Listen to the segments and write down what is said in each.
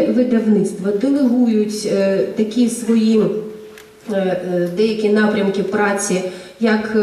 коли видавництва делегують е, такі свої е, е, деякі напрямки праці, як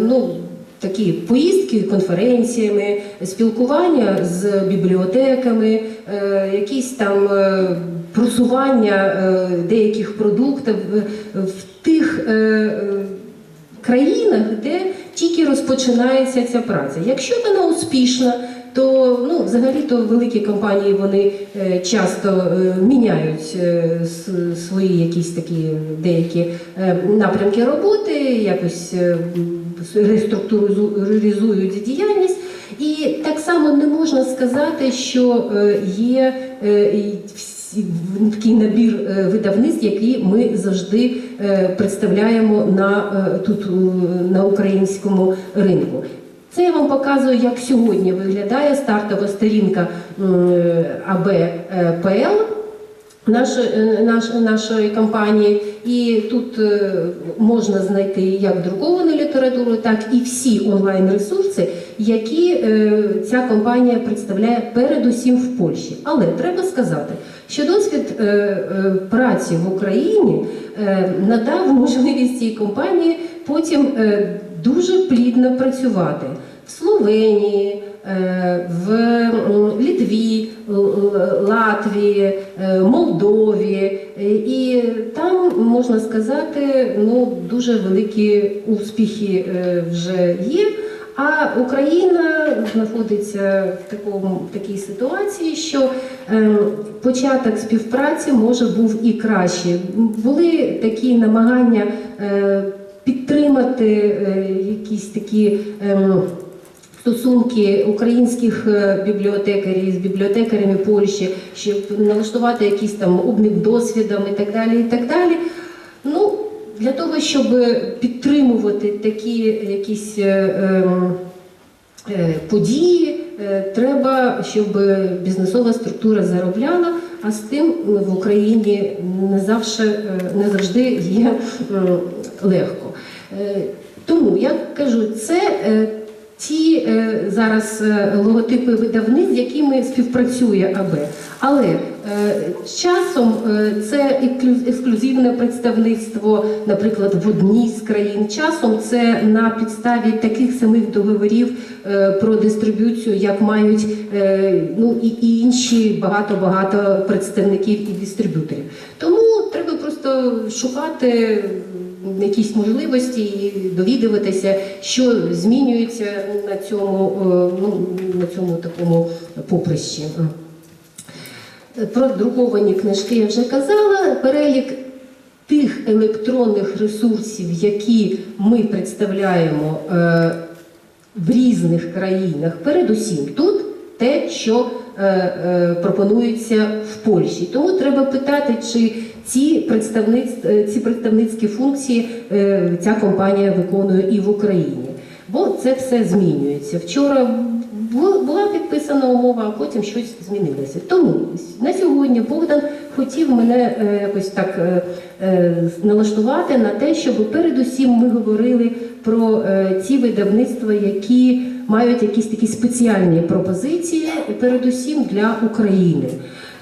ну, такі поїздки конференціями, спілкування з бібліотеками, якісь там просування деяких продуктів в- тих. країнах, де тільки розпочинається ця праця. Якщо вона успішна, то ну, взагалі-то великі компанії вони е, часто е, міняють е, свої якісь такі деякі напрямки роботи, якось реструктуризують діяльність. І так само не можна сказати, що є такий набір видавництв, які ми завжди представляємо на, тут на українському ринку. Це я вам показую, як сьогодні виглядає стартова сторінка АБПЛ е, наш, нашої компанії. І тут е, можна знайти як друковану літературу, так і всі онлайн-ресурси, які е, ця компанія представляє передусім в Польщі. Але треба сказати, що досвід е, е, праці в Україні е, надав можливість цій компанії потім е, дуже плідно працювати в Словенії, е, в Літві, Латвії, е, Молдові. Е, І там можна сказати, ну дуже великі успіхи вже є. А Україна знаходиться в такому в такій ситуації, що е, початок співпраці може був і краще. Були такі намагання е, підтримати е, якісь такі. ем, Стосунки українських е, бібліотекарів з бібліотекарями Польщі, щоб налаштувати якийсь там обмін досвідом і так далі. І так далі. Ну, для того, щоб підтримувати такі якісь е, ем, події, треба, щоб бізнесова структура заробляла, а з тим в Україні не завжди, не завжди є легко. Е, Тому я кажу, це е, ті е, зараз логотипи видавниць, з якими співпрацює АБ. Але з часом це ексклюзивне представництво, наприклад, в одній з країн. Часом це на підставі таких самих договорів про дистриб'юцію, як мають ну і, інші багато-багато представників і дистриб'юторів. Тому шукати якісь можливості і довідуватися, що змінюється на цьому, е, ну, на цьому такому поприщі. Про друковані книжки я вже казала. Перелік тих електронних ресурсів, які ми представляємо е, в різних країнах, передусім тут те, що е, пропонується в Польщі. Тому треба питати, чи ці, е, ці представницькі функції е, ця компанія виконує і в Україні. Бо це все змінюється. Вчора була підписана умова, а потім щось змінилося. Тому на сьогодні Богдан хотів мене е, якось так налаштувати на те, щоб передусім ми говорили про ці видавництва, які мають якісь такі спеціальні пропозиції, передусім для України.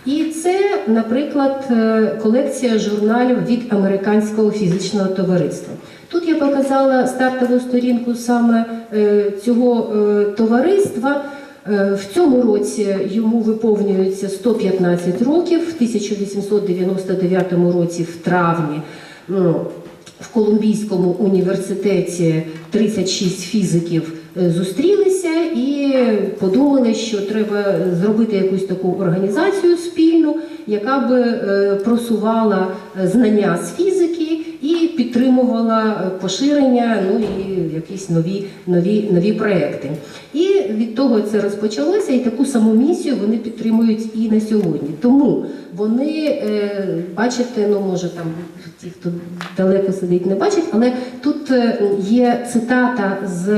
І це, наприклад, е, колекція журналів від американського фізичного товариства. Тут я показала стартову сторінку саме е, цього е, товариства. В цьому році йому виповнюється 115 років, в 1899 році, в травні, ну, в Колумбійському університеті 36 фізиків зустрілися і подумали, що треба зробити якусь таку організацію спільну, яка би е, просувала е, знання з фізики і підтримувала поширення, ну і якісь нові, нові, нові проекти. І від того це розпочалося, і таку саму місію вони підтримують і на сьогодні. Тому вони, е, бачите, ну може там ті, хто далеко сидить, не бачать, але тут є цитата з.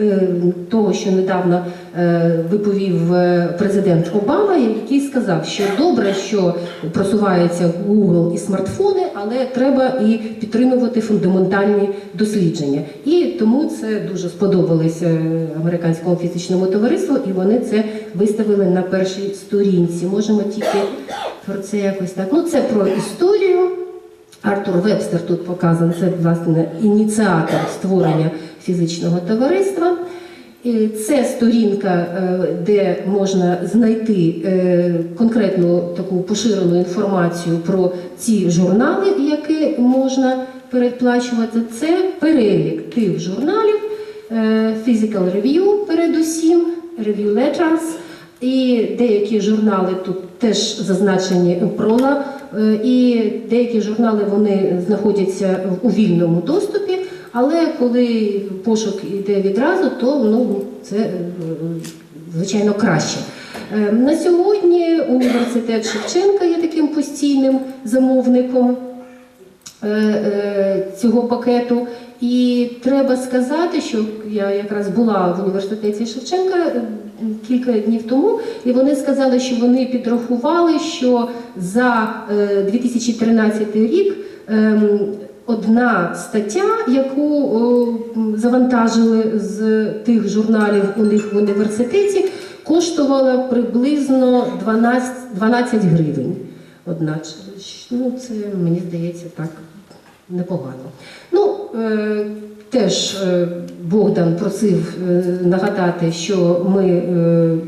Е, Того, що недавно е, виповів е, президент Обама, який сказав, що добре, що просуваються Google і смартфони, але треба і підтримувати фундаментальні дослідження. І тому це дуже сподобалось е, американському фізичному товариству, і вони це виставили на першій сторінці. Можемо тільки про це якось так. Ну, це про історію. Артур Вебстер тут показаний, це власне ініціатор створення фізичного товариства. Це сторінка, е, де можна знайти е, конкретну таку поширену інформацію про ці журнали, які можна передплачувати. Це перелік тих журналів, е, Physical Review передусім, Review Letters, і деякі журнали тут теж зазначені прола, і деякі журнали вони знаходяться у вільному доступі. Але коли пошук йде відразу, то ну це е, звичайно краще. Е, На сьогодні університет Шевченка є таким постійним замовником е, цього пакету. І треба сказати, що я якраз була в університеті Шевченка кілька днів тому, і вони сказали, що вони підрахували, що за е, 2013 рік ем, одна стаття, яку о, завантажили з тих журналів у них в університеті, коштувала приблизно 12, 12 гривень. Одна ну це мені здається так непогано. Ну е, теж е, Богдан просив е, нагадати, що ми е,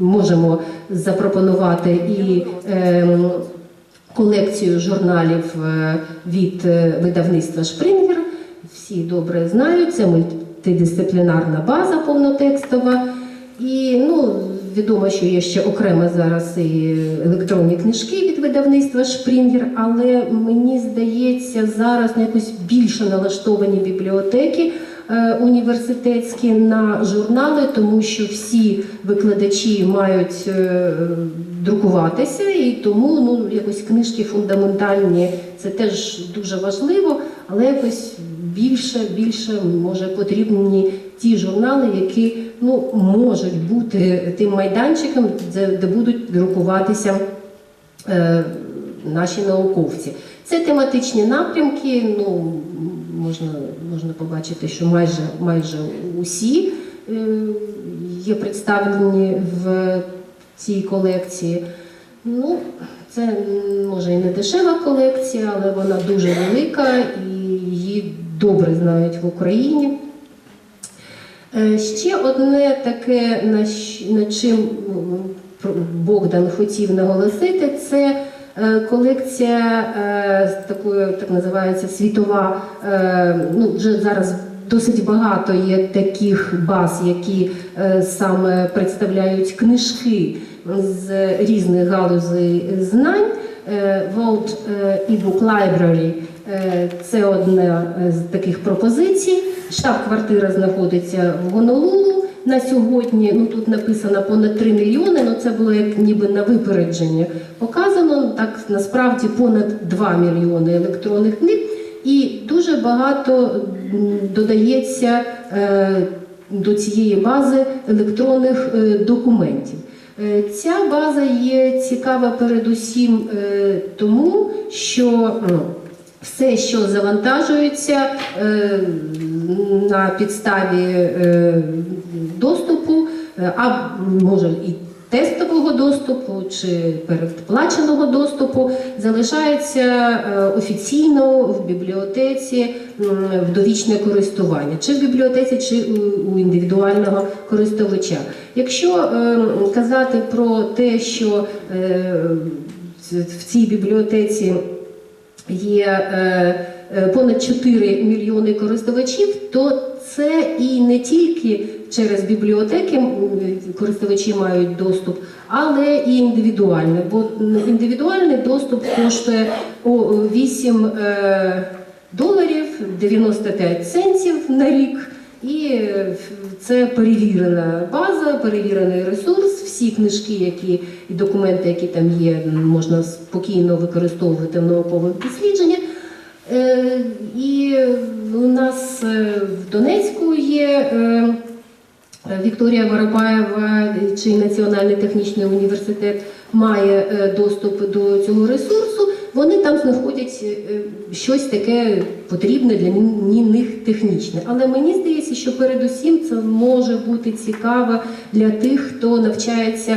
можемо запропонувати і. Е, колекцію журналів е, від е, видавництва Шпрингер. Всі добре знають, це мультидисциплінарна база повнотекстова. І ну, відомо, що є ще окремо зараз і електронні книжки від видавництва Шпрінгер, але мені здається, зараз на якось більше налаштовані бібліотеки е, університетські на журнали, тому що всі викладачі мають е, друкуватися, і тому ну, якось книжки фундаментальні це теж дуже важливо, але якось більше, більше може потрібні ті журнали, які ну, можуть бути тим майданчиком, де, де будуть друкуватися е, наші науковці. Це тематичні напрямки. Ну, можна, можна побачити, що майже, майже усі е, є представлені в цій колекції. Ну, це може і не дешева колекція, але вона дуже велика і її добре знають в Україні. Е, Ще одне таке, на чим Богдан хотів наголосити, це е, колекція е, такою, так називається світова. Ну, вже зараз досить багато є таких баз, які е, саме представляють книжки з різних галузей знань. Е, World е, e-book Library це одна з таких пропозицій. Штаб-квартира знаходиться в Гонолулу. На сьогодні ну тут написано понад 3 мільйони. Ну це було як ніби на випередження показано. Так насправді понад 2 мільйони електронних книг, і дуже багато додається е, до цієї бази електронних е, документів. Е, Ця база є цікава передусім тому, що ну, все, що завантажується на підставі доступу, а може і тестового доступу чи передплаченого доступу, залишається е, офіційно в бібліотеці в довічне користування, чи в бібліотеці, чи у- індивідуального користувача. Якщо е, казати про те, що е, в цій бібліотеці є понад 4 мільйони користувачів, то це і не тільки через бібліотеки користувачі мають доступ, але і індивідуальний. Бо індивідуальний доступ коштує 8 е, доларів 95 центів на рік. І е, це перевірена база, перевірений ресурс. Всі книжки, які і документи, які там є, можна спокійно використовувати в наукових дослідженнях. Е, І у нас е, в Донецьку є е, Вікторія Воропаєва чи Національний технічний університет має доступ до цього ресурсу, вони там знаходять щось таке потрібне для них технічне. Але мені здається, що передусім це може бути цікаво для тих, хто навчається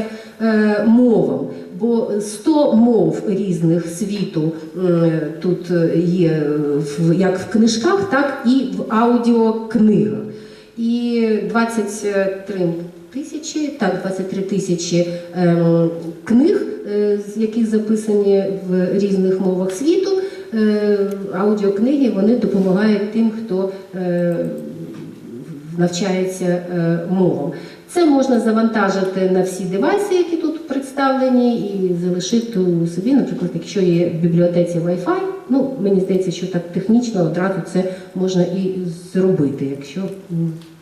мовам. Бо 100 мов різних світу е, тут є е, в- як в книжках, так і в аудіокнигах. І 23 тисячі, так, 23 тисячі ем, книг, е, яких записані в різних мовах світу. Аудіокниги вони допомагають тим, хто навчається мовам. Це можна завантажити на всі девайси, які тут представлені, і залишити собі, наприклад, якщо є в бібліотеці Wi-Fi, ну мені здається, що так технічно одразу це можна і зробити, якщо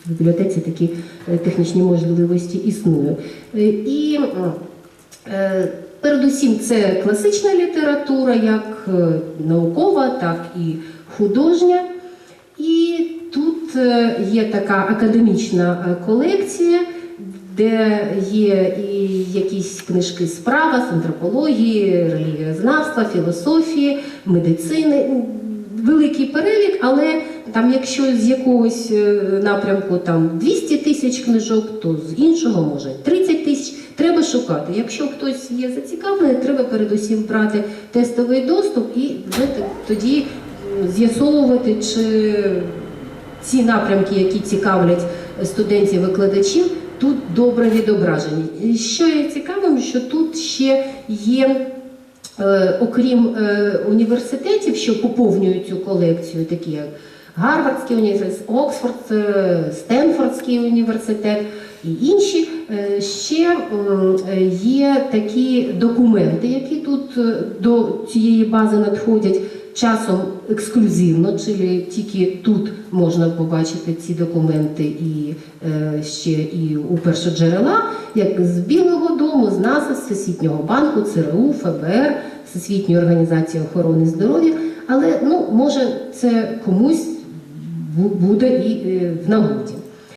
в бібліотеці такі е, технічні можливості існують. Е, І е, передусім це класична література, як наукова, так і художня. І тут є така академічна колекція, де є і якісь книжки з права, з антропології, релігієзнавства, філософії, медицини. Великий перелік, але там, якщо з якогось е, напрямку там 200 тисяч книжок, то з іншого може 30 тисяч. Треба шукати. Якщо хтось є зацікавлений, треба передусім брати тестовий доступ і тоді з'ясовувати, чи ці напрямки, які цікавлять студентів-викладачів, тут добре відображені. І Що є цікавим, що тут ще є. Е, Окрім е, університетів, що поповнюють цю колекцію, такі як Гарвардський університет, Оксфорд, е, Стенфордський університет і інші, е, ще е, є такі документи, які тут е, до цієї бази надходять часом ексклюзивно, чи тільки тут можна побачити ці документи і ще і у першоджерела, як з Білого Дому, з НАСА, з Всесвітнього банку, ЦРУ, ФБР, Всесвітньої організації охорони здоров'я. Але ну може це комусь буде і в нагоді.